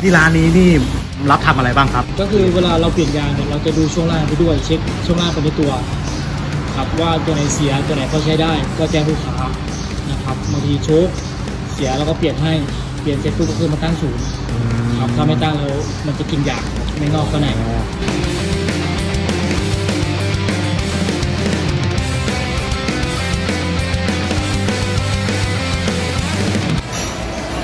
ที่ร้านนี้นี่รับทำอะไรบ้างครับ ก็คือเวลาเราเปลี่ยนยางเนี่ยเราจะดูช่วงล่างไปด้วยเช็คช่วงล่างไปในตัวครับว่าตัวไหนเสียตัวไหนพอใช้ได้ ก็แจ้งลูกค้านะครับบางทีโชคเสียเราก็เปลี่ยนให้เปลี่ยนเสร็จปุ๊บก็คือมาตั้งศูนย์ครับถ้าไม่ตั้งแล้วมันจะกินยางไม่งอกก็ไหน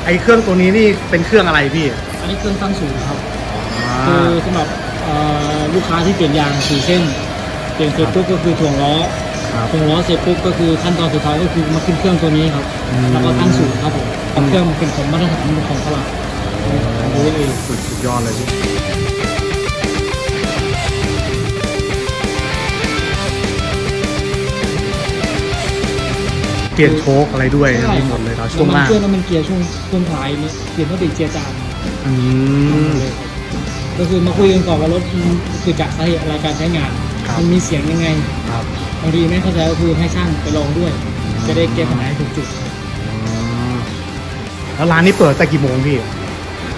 ไอเครื่องตัวนี้นี่เป็นเครื่องอะไรพี่อั นนี้เครื่องตั้งศูนย์ครับอ่าคือสำหรับเอ่อลูกค้าที่เปลี่ยนยางสี่เส้น เปลี่ยนเสร็จปุ๊บก็คือถ่วงล้อครับถ่วงล้อเสร็จปุ๊บก็คือขั้นตอนสุดท้ายก็คือมาขึ้นเครื่องตัวนี้ครับอืมแล้วก็ตั้งศูนย์ครับผมเครื่องมันเป็นของมาตรฐานของตลาดของดูเองสุดยอดเลยพี่เปลี่ยนโชคอะไรด้วยใช่มีหมดเลยครับช่วงล่างเครื่องน้ำมันเกียร์ช่วงช่วงท้ายเนี่ยเปลี่ยนต้องเป็นเกียร์จาน อืม ก็คือมาคุยกันก่อนว่ารถมันคือจากสาเหตุอะไรการใช้งาน ครับ มันมีเสียงยังไงครับบางทีไม่เข้าใจก็คือให้ช่างไปลองด้วย จะได้แก้ปัญหาให้ถูกจุดอืมแล้วร้านนี้เปิดแต่กี่โมงพี่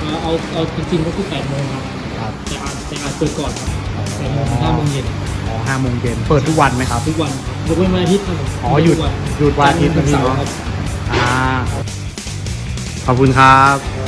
เอาเอาเอาจริงๆก็คือ8โมงครับครับ แต่อาจแต่อาจเปิดก่อนครับ8โมงถึง5โมงเย็นอ๋อห้าโมงเย็นเปิดทุกวันไหมครับ ทุกวันยกเว้นวันอาทิตย์ครับผมอ๋อหยุดทุกวันหยุดวันอาทิตย์จันทร์ถึงเสาร์นะพี่ครับ อ่า ขอบคุณครับครับ